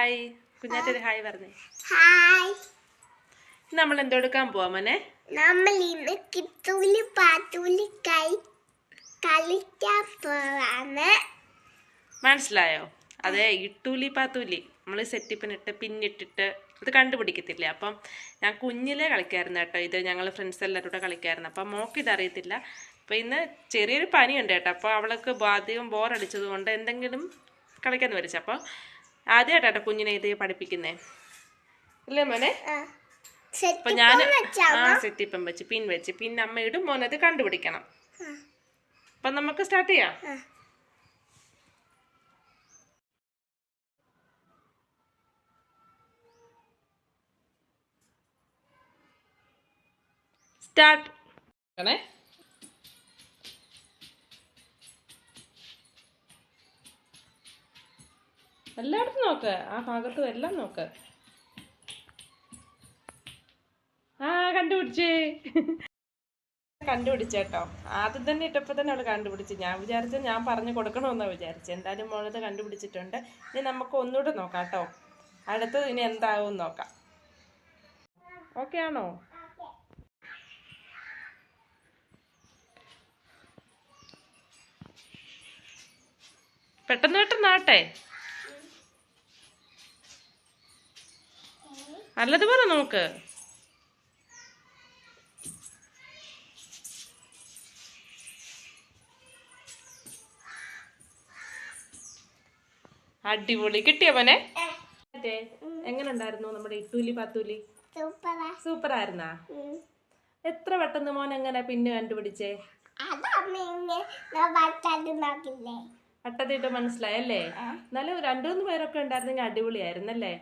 Hi കുഞ്ഞാറ്റൊരു hi പറഞ്ഞേ. Hi നമ്മൾ എന്തെടുക്കാൻ പോവാ മോനെ? നമ്മൾ ഇന്ന് കിത്തൂലി പാത്തൂലി കൈ കളിക്കാൻ പോവാണ്. മനസ്സിലായോ? അതെ ഇട്ടൂലി പാത്തൂലി നമ്മൾ സെറ്റിപ്പിനിട്ട് പിന്നിട്ടിട്ട് ഇത് കണ്ടുപിടിക്കത്തില്ല? അപ്പം ഞാൻ കുഞ്ഞിലെ കളിക്കായിരുന്നു കേട്ടോ ഇത്. ഞങ്ങൾ ഫ്രണ്ട്സ് എല്ലാവരും കൂടെ കളിക്കായിരുന്നു. അപ്പം മോക്ക് ഇതറിയത്തില്ല. അപ്പം ഇന്ന് ചെറിയൊരു പനിയുണ്ട് കേട്ടോ. അപ്പോൾ അവൾക്ക് അധികം ബോറടിച്ചത് കൊണ്ട് എന്തെങ്കിലും കളിക്കാൻ വരച്ചു അപ്പോൾ ആദ്യമായിട്ടാട്ടോ കുഞ്ഞിനെ ഇത് പഠിപ്പിക്കുന്നേ. അല്ലേ മോനെ? അപ്പൊ ഞാൻ ആ സെറ്റിപ്പം വെച്ച് പിൻ വെച്ച്. പിന്നെ അമ്മ ഇടും മോനത് കണ്ടുപിടിക്കണം. അപ്പൊ നമുക്ക് സ്റ്റാർട്ട് ചെയ്യാം. സ്റ്റാർട്ട് എല്ലായിടത്തും നോക്ക്. ആ ഭാഗത്തും എല്ലാം നോക്ക്. ആ കണ്ടുപിടിച്ചേ. കണ്ടുപിടിച്ചേട്ടോ. ആദ്യം തന്നെ ഇട്ടപ്പോൾ തന്നെ അവൾ കണ്ടുപിടിച്ചു. ഞാൻ വിചാരിച്ച ഞാൻ പറഞ്ഞു കൊടുക്കണമെന്നാണ് വിചാരിച്ചു എന്തായാലും മോളത് കണ്ടുപിടിച്ചിട്ടുണ്ട്. ഇനി നമുക്ക് ഒന്നുകൂടെ നോക്കാം കേട്ടോ. അടുത്തത് ഇനി എന്താവും നോക്കാം. ഓക്കെ ആണോ? പെട്ടെന്ന് പെട്ടെന്ന് ആട്ടെ നല്ലതുപോലെ നമുക്ക് അടിപൊളി. കിട്ടിയ മോനെ? എങ്ങനെ ഉണ്ടായിരുന്നു നമ്മുടെ ഇട്ടൂലി പാത്തൂലി? സൂപ്പർ ആയിരുന്നാ എത്ര പെട്ടെന്ന് മോൻ എങ്ങനെ പിന്നെ കണ്ടുപിടിച്ചേ? അട്ടത്തിട്ട് മനസ്സിലായല്ലേ? എന്നാലും രണ്ടു മൂന്ന് പേരൊക്കെ ഉണ്ടായിരുന്നെങ്കിൽ അടിപൊളിയായിരുന്നല്ലേ?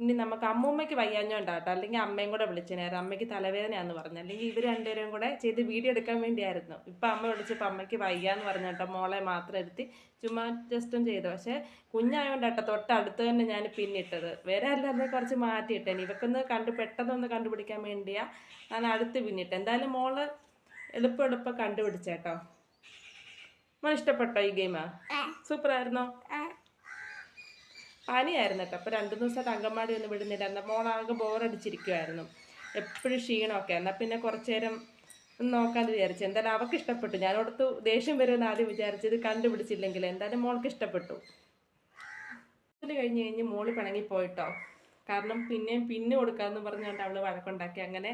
ഇനി നമുക്ക് അമ്മൂമ്മയ്ക്ക് വയ്യാഞ്ഞോണ്ടാട്ടോ. അല്ലെങ്കിൽ അമ്മയും കൂടെ വിളിച്ചേനായിരുന്നു അമ്മയ്ക്ക് തലവേദനയാന്ന് പറഞ്ഞു. അല്ലെങ്കിൽ ഇവർ രണ്ടുപേരും കൂടെ ചെയ്ത് വീഡിയോ എടുക്കാൻ വേണ്ടിയായിരുന്നു. ഇപ്പം അമ്മ വിളിച്ചപ്പോൾ അമ്മയ്ക്ക് വയ്യാന്ന് പറഞ്ഞു കേട്ടോ. മോളെ മാത്രം എടുത്ത് ചുമ്മാ ജസ്റ്റും ചെയ്തു. പക്ഷേ കുഞ്ഞായോണ്ടാട്ടോ. തൊട്ടടുത്ത് തന്നെ ഞാൻ പിന്നിട്ടത്. വേറെ അല്ലാതെ കുറച്ച് മാറ്റിയിട്ടേനെ ഇവക്കൊന്ന് കണ്ടു പെട്ടെന്നൊന്ന് കണ്ടുപിടിക്കാൻ വേണ്ടിയാ ഞാൻ അടുത്ത് പിന്നിട്ട്. എന്തായാലും മോൾ എളുപ്പം എളുപ്പം കണ്ടുപിടിച്ചേട്ടോ. മോൻ ഇഷ്ടപ്പെട്ടോ ഈ ഗെയിം സൂപ്പർ ആയിരുന്നോ? പനിയായിരുന്നു കേട്ടോ അപ്പോൾ രണ്ടു ദിവസമായിട്ട് അങ്കമാടി ഒന്നും വിടുന്നില്ല. എന്നാൽ മോളാകെ ബോറടിച്ചിരിക്കുമായിരുന്നു എപ്പോഴും ക്ഷീണമൊക്കെ. എന്നാൽ പിന്നെ കുറച്ചു നേരം ഒന്ന് നോക്കാന്ന് വിചാരിച്ചു. എന്തായാലും അവൾക്ക് ഇഷ്ടപ്പെട്ടു. ഞാനോടത്ത് ദേഷ്യം വരുമെന്ന് ആദ്യം വിചാരിച്ചത് കണ്ടുപിടിച്ചില്ലെങ്കിൽ എന്തായാലും മോൾക്ക് ഇഷ്ടപ്പെട്ടു. അതിൽ കഴിഞ്ഞ് കഴിഞ്ഞ് മോൾ പിണങ്ങി പോയിട്ടോ. കാരണം പിന്നെയും പിന്നെ കൊടുക്കാമെന്ന് പറഞ്ഞുകൊണ്ട് അവൾ വഴക്കുണ്ടാക്കി. അങ്ങനെ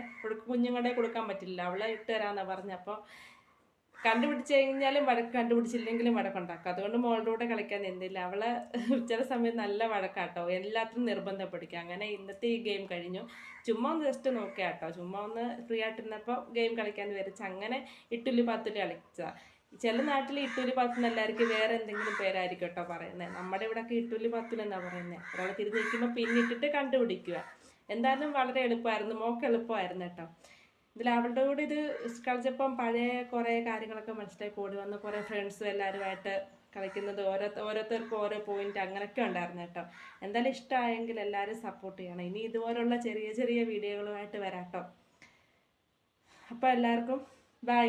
കുഞ്ഞുങ്ങളുടെ കൊടുക്കാൻ പറ്റില്ല അവളെ ഇട്ട് തരാമെന്നാണ് പറഞ്ഞപ്പോൾ കണ്ടുപിടിച്ച് കഴിഞ്ഞാലും വഴക്ക് കണ്ടുപിടിച്ചില്ലെങ്കിലും വഴക്കുണ്ടാക്കും. അതുകൊണ്ട് മോളുടെ കൂടെ കളിക്കാൻ നിന്നില്ല. അവളെ ചില സമയത്ത് നല്ല വഴക്കാട്ടോ. എല്ലാത്തിനും നിർബന്ധം പഠിക്കുക അങ്ങനെ ഇന്നത്തെ ഈ ഗെയിം കഴിഞ്ഞു. ചുമ്മാ ഒന്ന് ജസ്റ്റ് നോക്കുക കേട്ടോ ചുമ്മാ ഒന്ന് ഫ്രീ ആയിട്ടിരുന്നപ്പോൾ ഗെയിം കളിക്കാൻ വിചാരിച്ച് അങ്ങനെ ഇട്ടുലി പാത്തുലി കളിച്ച ചില നാട്ടിൽ ഇട്ടുലി പാത്തുന്ന എല്ലാവർക്കും വേറെ എന്തെങ്കിലും പേരായിരിക്കും കേട്ടോ പറയുന്നത് നമ്മുടെ ഇവിടെയൊക്കെ ഇട്ടുലി പാത്തുലി എന്നാ പറയുന്നത് ഒരാൾ തിരിഞ്ഞിരിക്കുമ്പോൾ പിന്നിട്ടിട്ട് കണ്ടുപിടിക്കുക എന്തായാലും വളരെ എളുപ്പമായിരുന്നു. മോക്ക് എളുപ്പമായിരുന്നു കേട്ടോ. ഇതിൽ അവളുടെ കൂടെ ഇത് കളിച്ചപ്പം പഴയ കുറേ കാര്യങ്ങളൊക്കെ മനസ്സിലായി. കൂടി വന്ന് കുറേ ഫ്രണ്ട്സും എല്ലാവരുമായിട്ട് കളിക്കുന്നത് ഓരോ ഓരോരുത്തർക്കും ഓരോ പോയിന്റ് അങ്ങനെയൊക്കെ ഉണ്ടായിരുന്നു കേട്ടോ. എന്തായാലും ഇഷ്ടമായെങ്കിൽ എല്ലാവരും സപ്പോർട്ട് ചെയ്യണം. ഇനി ഇതുപോലുള്ള ചെറിയ ചെറിയ വീഡിയോകളുമായിട്ട് വരാം കേട്ടോ. അപ്പോൾ എല്ലാവർക്കും ബൈ